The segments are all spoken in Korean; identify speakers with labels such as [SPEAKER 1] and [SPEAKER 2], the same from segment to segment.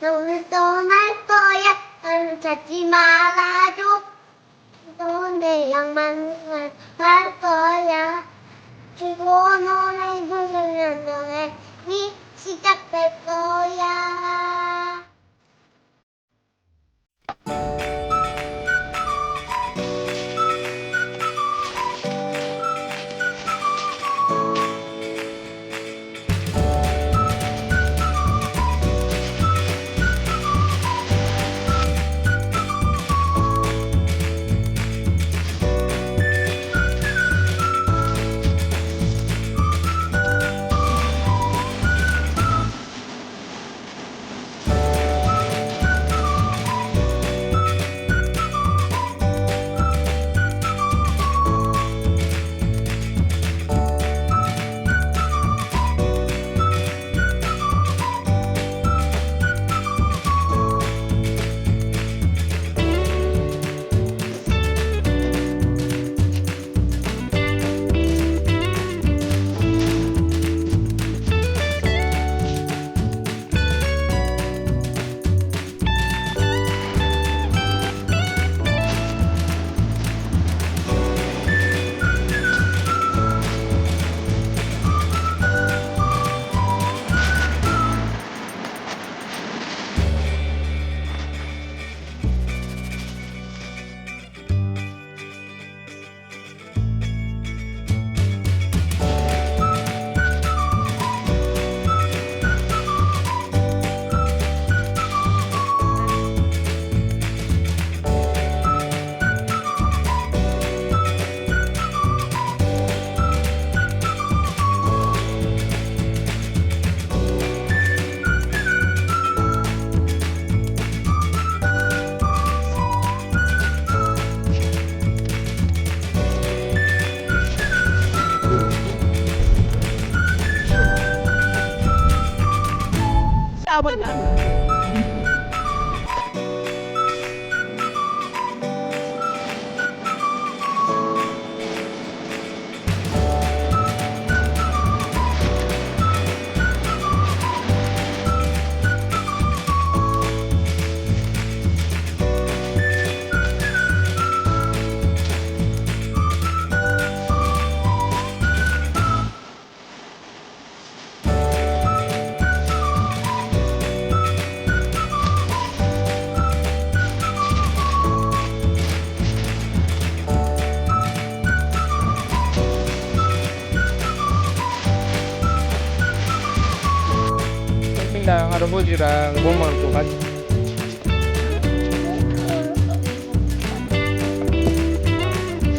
[SPEAKER 1] 너를 떠날 거야. 나를 찾지 말아줘. 너내 양만 할 거야. 그리고 너의 부르면 너의 이 시작될 거야. Laban.
[SPEAKER 2] 선생님랑 할아버지랑 몸만 또 같이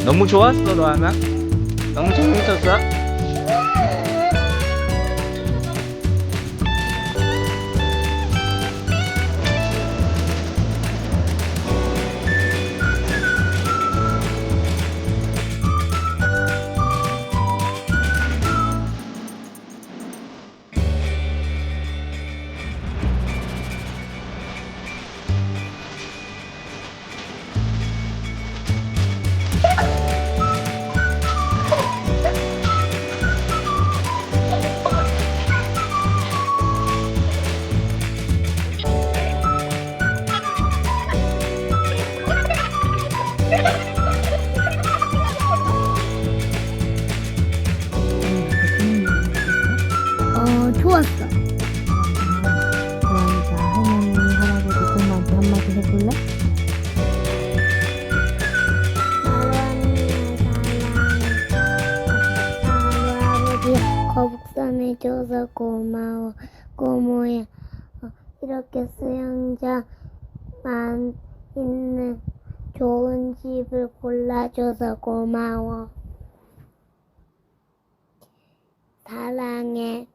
[SPEAKER 2] 너무 좋았어 너하나? 너무 재밌었어?
[SPEAKER 1] 어, 좋았어.
[SPEAKER 3] 그러니까 할머니, 할아버지 부모한테 한마디 해볼래?
[SPEAKER 1] 할아버지 거북선 해줘서 고마워 고모야 어, 이렇게 수영장 만 있는 좋은 집을 골라줘서 고마워 사랑해